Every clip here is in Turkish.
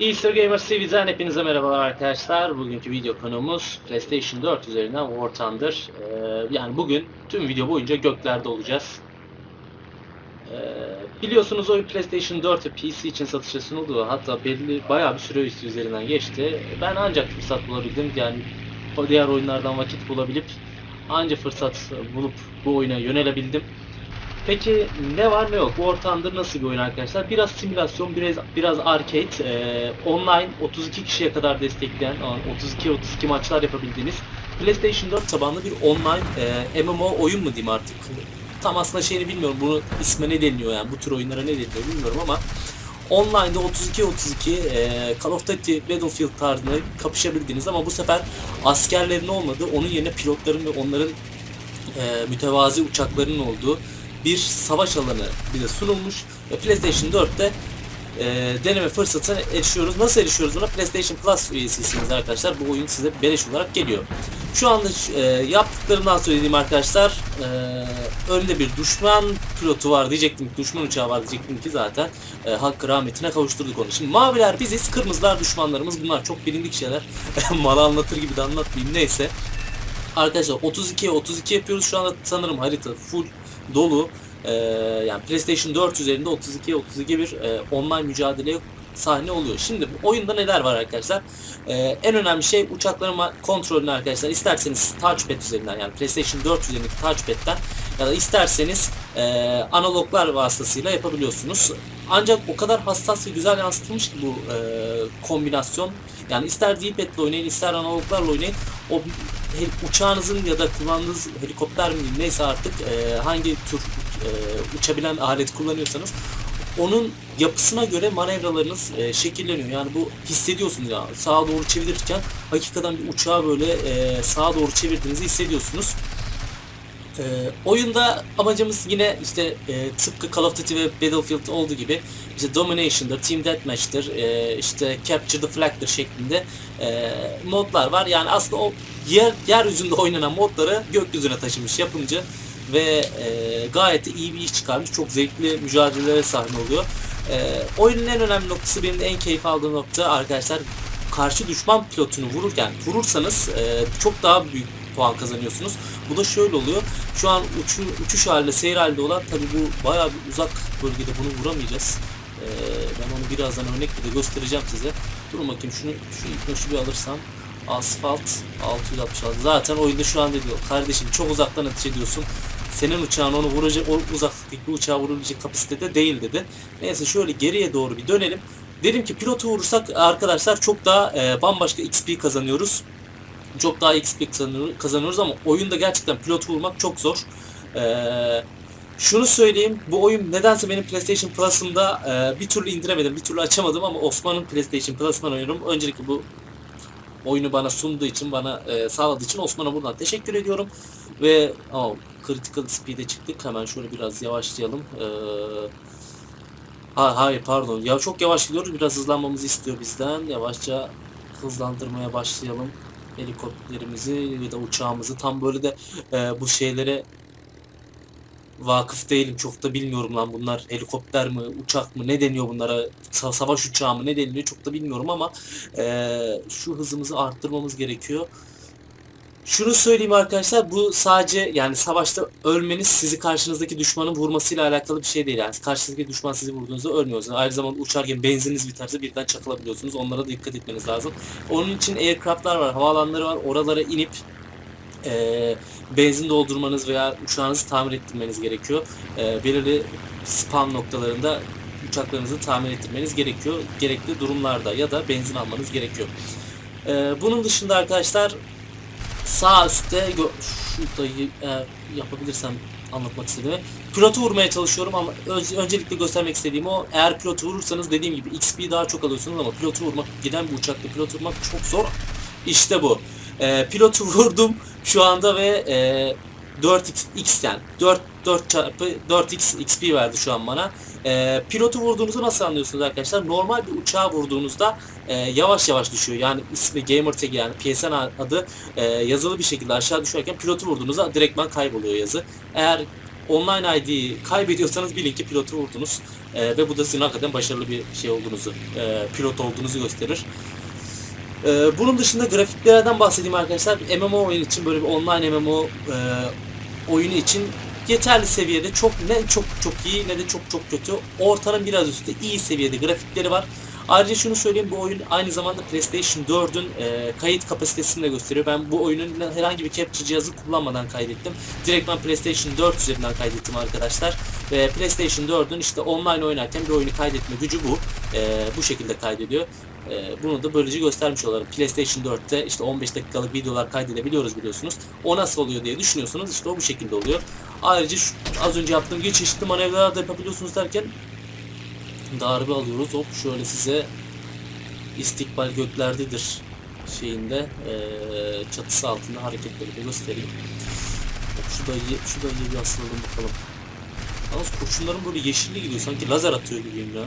Easter Gamer TV'den hepinize merhabalar arkadaşlar. Bugünkü video konuğumuz PlayStation 4 üzerinden War Thunder. Ee, yani bugün tüm video boyunca göklerde olacağız. Ee, biliyorsunuz oyun PlayStation 4 ve PC için satışa sunuldu. Hatta belli bayağı bir süre üstü üzerinden geçti. Ben ancak fırsat bulabildim. Yani diğer oyunlardan vakit bulabilip ancak fırsat bulup bu oyuna yönelebildim. Peki ne var ne yok? War Thunder nasıl bir oyun arkadaşlar? Biraz simülasyon, biraz biraz arcade, e, online 32 kişiye kadar destekleyen, 32-32 maçlar yapabildiğiniz PlayStation 4 tabanlı bir online e, MMO oyun mu diyeyim artık? Tam aslında şeyini bilmiyorum. Bunu isme ne deniliyor yani? Bu tür oyunlara ne deniliyor bilmiyorum ama online'da 32-32 e, Call of Duty Battlefield tarzında kapışabildiğiniz ama bu sefer askerlerin olmadığı, onun yerine pilotların ve onların e, mütevazi uçaklarının olduğu bir savaş alanı bize sunulmuş ve PlayStation 4'te e, deneme fırsatına erişiyoruz. Nasıl erişiyoruz buna? PlayStation Plus üyesiyseniz arkadaşlar bu oyun size beleş olarak geliyor. Şu anda e, yaptıklarımdan söylediğim arkadaşlar e, önde bir düşman pilotu var diyecektim. Düşman uçağı var diyecektim ki zaten e, hakkı rahmetine kavuşturduk onu. Şimdi maviler biziz, kırmızılar düşmanlarımız. Bunlar çok bilindik şeyler. Mal anlatır gibi de anlatmayayım neyse. Arkadaşlar 32'ye 32 yapıyoruz. Şu anda sanırım harita full dolu. Ee, yani PlayStation 4 üzerinde 32 32 bir e, online mücadele sahne oluyor. Şimdi bu oyunda neler var arkadaşlar? Ee, en önemli şey uçakların kontrolünü arkadaşlar. İsterseniz touchpad üzerinden yani PlayStation 4 üzerindeki touchpad'den ya da isterseniz e, analoglar vasıtasıyla yapabiliyorsunuz. Ancak o kadar hassas ve güzel yansıtılmış ki bu e, kombinasyon. Yani ister D-pad'le oynayın ister analoglarla oynayın. O uçağınızın ya da kullandığınız helikopter mi neyse artık e, hangi tür e, uçabilen alet kullanıyorsanız onun yapısına göre manevralarınız e, şekilleniyor. Yani bu hissediyorsunuz ya sağa doğru çevirirken hakikaten bir uçağı böyle e, sağa doğru çevirdiğinizi hissediyorsunuz. E, oyunda amacımız yine işte e, tıpkı Call of Duty ve Battlefield olduğu gibi işte Domination'dır, Team Deathmatch'tir, e, işte Capture the Flag'dır şeklinde e, modlar var. Yani aslında o yer yeryüzünde oynanan modları gökyüzüne taşımış yapımcı ve e, gayet iyi bir iş çıkarmış. Çok zevkli mücadelelere sahne oluyor. E, oyunun en önemli noktası benim de en keyif aldığım nokta arkadaşlar karşı düşman pilotunu vururken vurursanız e, çok daha büyük puan kazanıyorsunuz. Bu da şöyle oluyor. Şu an uçu, uçuş halinde, seyir halinde olan tabi bu bayağı bir uzak bölgede bunu vuramayacağız. E, ben onu birazdan örnekle de göstereceğim size. Durun bakayım şunu şu ipnoşu bir alırsam. Asfalt 666. Zaten oyunda şu anda diyor. Kardeşim çok uzaktan ateş ediyorsun. Senin uçağın onu vuracak, o uzaklıktaki uçağı vurabilecek kapasitede değil dedi. Neyse şöyle geriye doğru bir dönelim. Dedim ki pilotu vurursak arkadaşlar çok daha e, bambaşka XP kazanıyoruz. Çok daha XP kazanıyor- kazanıyoruz ama oyunda gerçekten pilot vurmak çok zor. Eee şunu söyleyeyim, bu oyun nedense benim PlayStation Plus'ımda e, bir türlü indiremedim, bir türlü açamadım ama Osman'ın PlayStation Plus'ından oynuyorum. Öncelikle bu oyunu bana sunduğu için, bana e, sağladığı için Osman'a buradan teşekkür ediyorum. Ve oh, Critical Speed'e çıktık. Hemen şöyle biraz yavaşlayalım. Ee, ha, hayır pardon. Ya çok yavaş gidiyoruz. Biraz hızlanmamızı istiyor bizden. Yavaşça hızlandırmaya başlayalım. Helikopterimizi ya da uçağımızı. Tam böyle de e, bu şeylere vakıf değilim. Çok da bilmiyorum lan bunlar helikopter mi, uçak mı, ne deniyor bunlara? Sa- savaş uçağı mı, ne deniliyor çok da bilmiyorum ama e, şu hızımızı arttırmamız gerekiyor. Şunu söyleyeyim arkadaşlar bu sadece yani savaşta ölmeniz sizi karşınızdaki düşmanın vurmasıyla alakalı bir şey değil. Yani karşınızdaki düşman sizi vurduğunuzda ölmüyorsunuz. Aynı zamanda uçarken benzininiz biterse birden çakılabiliyorsunuz. Onlara da dikkat etmeniz lazım. Onun için aircraftlar var, havaalanları var. Oralara inip eee, benzin doldurmanız veya uçağınızı tamir ettirmeniz gerekiyor. Eee, belirli spam noktalarında uçaklarınızı tamir ettirmeniz gerekiyor. Gerekli durumlarda ya da benzin almanız gerekiyor. Eee, bunun dışında arkadaşlar sağ üstte şurada eğer yapabilirsem anlatmak istediğimi pilotu vurmaya çalışıyorum ama öncelikle göstermek istediğim o eğer pilotu vurursanız dediğim gibi XP daha çok alıyorsunuz ama pilotu vurmak giden bir uçakta pilotu vurmak çok zor. İşte bu. Ee, pilotu vurdum şu anda ve e, 4x x yani 4 4 çarpı 4x XP verdi şu an bana. Ee, pilotu vurduğunuzu nasıl anlıyorsunuz arkadaşlar? Normal bir uçağa vurduğunuzda e, yavaş yavaş düşüyor. Yani ismi gamertag yani PSN adı e, yazılı bir şekilde aşağı düşerken pilotu vurduğunuzda direktman kayboluyor yazı. Eğer online ID'yi kaybediyorsanız bilin ki pilotu vurdunuz. Ee, ve bu da sizin hakikaten başarılı bir şey olduğunuzu, e, pilot olduğunuzu gösterir. Ee, bunun dışında grafiklerden bahsedeyim arkadaşlar. MMO oyun için böyle bir online MMO e, oyunu için yeterli seviyede çok ne çok çok iyi ne de çok çok kötü. Ortanın biraz üstü iyi seviyede grafikleri var. Ayrıca şunu söyleyeyim bu oyun aynı zamanda PlayStation 4'ün e, kayıt kapasitesini de gösteriyor. Ben bu oyunun herhangi bir capture cihazı kullanmadan kaydettim. Direkt ben PlayStation 4 üzerinden kaydettim arkadaşlar. Ve PlayStation 4'ün işte online oynarken bir oyunu kaydetme gücü bu. E, bu şekilde kaydediyor. E, bunu da böylece göstermiş olalım. PlayStation 4'te işte 15 dakikalık videolar kaydedebiliyoruz biliyorsunuz. O nasıl oluyor diye düşünüyorsunuz. İşte o bu şekilde oluyor. Ayrıca şu, az önce yaptığım gibi çeşitli manevralar da yapabiliyorsunuz derken darbe alıyoruz. Hop şöyle size istikbal göklerdedir şeyinde eee, çatısı altında hareketleri de göstereyim. Şu dayıyı, şu dayıyı bir asılalım bakalım. Yalnız kurşunların böyle yeşilli gidiyor sanki lazer atıyor gibiyim ya.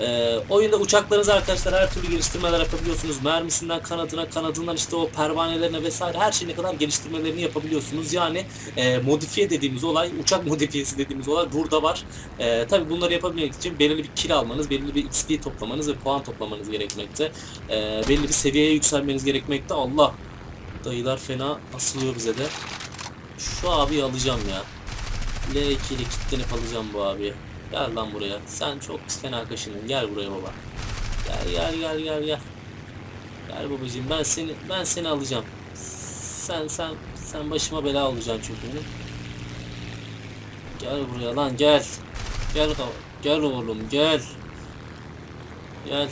Ee, oyunda uçaklarınızı arkadaşlar her türlü geliştirmeler yapabiliyorsunuz. Mermisinden kanadına, kanadından işte o pervanelerine vesaire her şeyine kadar geliştirmelerini yapabiliyorsunuz. Yani e, modifiye dediğimiz olay, uçak modifiyesi dediğimiz olay burada var. E, tabii bunları yapabilmek için belirli bir kill almanız, belirli bir XP toplamanız ve puan toplamanız gerekmekte. E, belirli bir seviyeye yükselmeniz gerekmekte. Allah! Dayılar fena asılıyor bize de. Şu abiyi alacağım ya. L2 ile kilitlenip alacağım bu abiyi. Gel lan buraya. Sen çok fena kaşındın. Gel buraya baba. Gel gel gel gel gel. Gel babacığım ben seni ben seni alacağım. Sen sen sen başıma bela olacaksın çünkü. Gel buraya lan gel. Gel gel oğlum gel. Gel.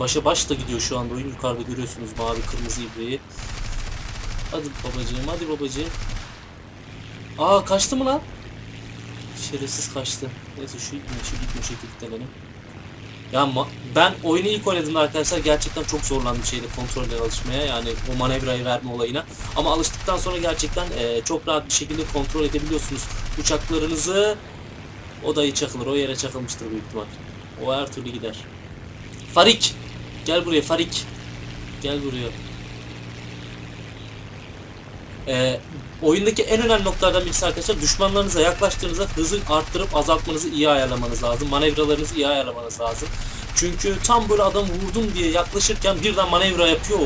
Başa baş da gidiyor şu anda oyun yukarıda görüyorsunuz mavi kırmızı ibreyi. Hadi babacığım hadi babacığım. Aa kaçtı mı lan? Şerefsiz kaçtı. Neyse şu gitme şu gitme şu kilitlenelim. Ya ben oyunu ilk oynadığımda arkadaşlar gerçekten çok zorlandım şeyde kontrolle alışmaya yani o manevrayı verme olayına. Ama alıştıktan sonra gerçekten e, çok rahat bir şekilde kontrol edebiliyorsunuz uçaklarınızı. O dayı çakılır, o yere çakılmıştır büyük ihtimal. O her türlü gider. Farik! Gel buraya Farik. Gel buraya. Ee, oyundaki en önemli noktalardan birisi arkadaşlar düşmanlarınıza yaklaştığınızda hızı arttırıp azaltmanızı iyi ayarlamanız lazım. Manevralarınızı iyi ayarlamanız lazım. Çünkü tam böyle adam vurdum diye yaklaşırken birden manevra yapıyor.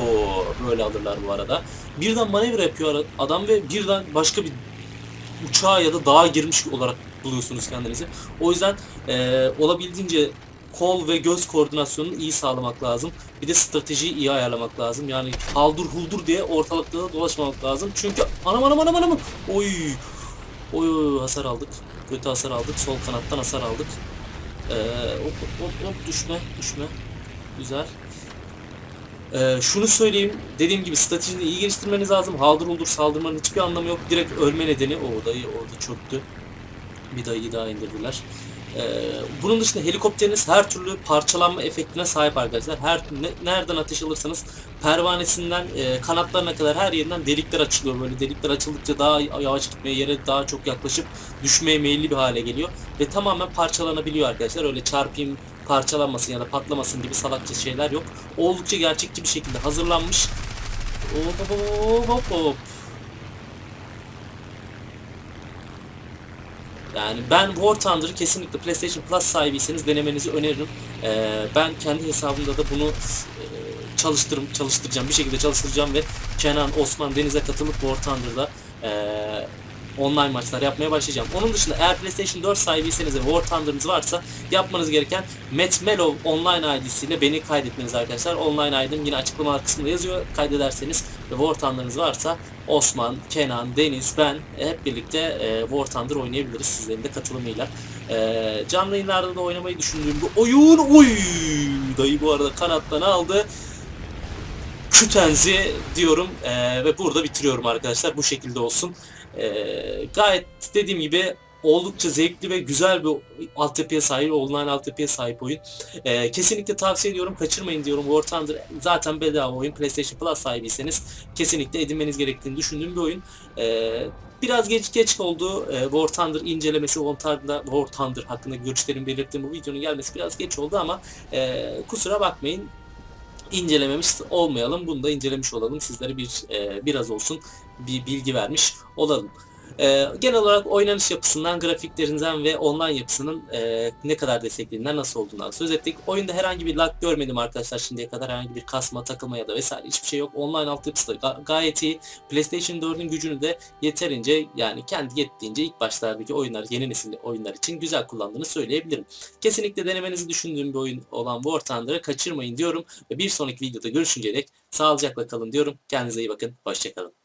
Böyle alırlar bu arada. Birden manevra yapıyor adam ve birden başka bir uçağa ya da dağa girmiş olarak buluyorsunuz kendinizi. O yüzden eee, olabildiğince kol ve göz koordinasyonunu iyi sağlamak lazım. Bir de stratejiyi iyi ayarlamak lazım. Yani haldur huldur diye ortalıkta dolaşmamak lazım. Çünkü anam anam anam anam. Oy, oy, hasar aldık. Kötü hasar aldık. Sol kanattan hasar aldık. Ee, hop hop hop düşme düşme. Güzel. Ee, şunu söyleyeyim. Dediğim gibi stratejini iyi geliştirmeniz lazım. Haldır huldur saldırmanın hiçbir anlamı yok. Direkt ölme nedeni o dayı orada çöktü. Bir dayıyı daha indirdiler. Ee, bunun dışında helikopteriniz her türlü parçalanma efektine sahip arkadaşlar. Her ne- nereden ateş alırsanız pervanesinden e, kanatlarına kadar her yerinden delikler açılıyor. Böyle delikler açıldıkça daha yavaş gitmeye, yere daha çok yaklaşıp düşmeye meyilli bir hale geliyor ve tamamen parçalanabiliyor arkadaşlar. Öyle çarpayım parçalanmasın ya da patlamasın gibi salakça şeyler yok. Oldukça gerçekçi bir şekilde hazırlanmış. Hop hop hop hop Yani ben War Thunder'ı kesinlikle PlayStation Plus sahibiyseniz denemenizi öneririm. Ee, ben kendi hesabımda da bunu e, çalıştırım, çalıştıracağım. Bir şekilde çalıştıracağım ve Kenan, Osman, Deniz'e katılıp War Thunder'da e, online maçlar yapmaya başlayacağım. Onun dışında eğer PlayStation 4 sahibiyseniz ve War Thunder'ınız varsa yapmanız gereken Matt Mellow online ID'siyle beni kaydetmeniz arkadaşlar. Online ID'm yine açıklamalar kısmında yazıyor. Kaydederseniz ve War Thunder'ınız varsa Osman, Kenan, Deniz, ben hep birlikte e, War Thunder oynayabiliriz sizlerin de katılımıyla. E, canlı yayınlarda da oynamayı düşündüğüm bu oyun oy dayı bu arada kanattan aldı. Kütenzi diyorum e, ve burada bitiriyorum arkadaşlar bu şekilde olsun. E, gayet dediğim gibi oldukça zevkli ve güzel bir altyapıya sahip, online altyapıya sahip oyun. E, kesinlikle tavsiye ediyorum, kaçırmayın diyorum. War Thunder zaten bedava oyun. PlayStation Plus sahibiyseniz kesinlikle edinmeniz gerektiğini düşündüğüm bir oyun. E, biraz geç geç oldu. E, War Thunder incelemesi, War Thunder, War Thunder hakkında görüşlerimi belirttiğim bu videonun gelmesi biraz geç oldu ama e, kusura bakmayın incelememiş olmayalım. Bunu da incelemiş olalım. Sizlere bir e, biraz olsun bir bilgi vermiş olalım. Ee, genel olarak oynanış yapısından, grafiklerinden ve online yapısının e, ne kadar desteklediğinden nasıl olduğundan söz ettik. Oyunda herhangi bir lag görmedim arkadaşlar şimdiye kadar herhangi bir kasma, takılma ya da vesaire hiçbir şey yok. Online altyapısı da ga- gayet iyi. PlayStation 4'ün gücünü de yeterince yani kendi yettiğince ilk başlardaki oyunlar, yeni nesil oyunlar için güzel kullandığını söyleyebilirim. Kesinlikle denemenizi düşündüğüm bir oyun olan War Thunder'ı kaçırmayın diyorum ve bir sonraki videoda görüşünceye dek sağlıcakla kalın diyorum. Kendinize iyi bakın. Hoşçakalın.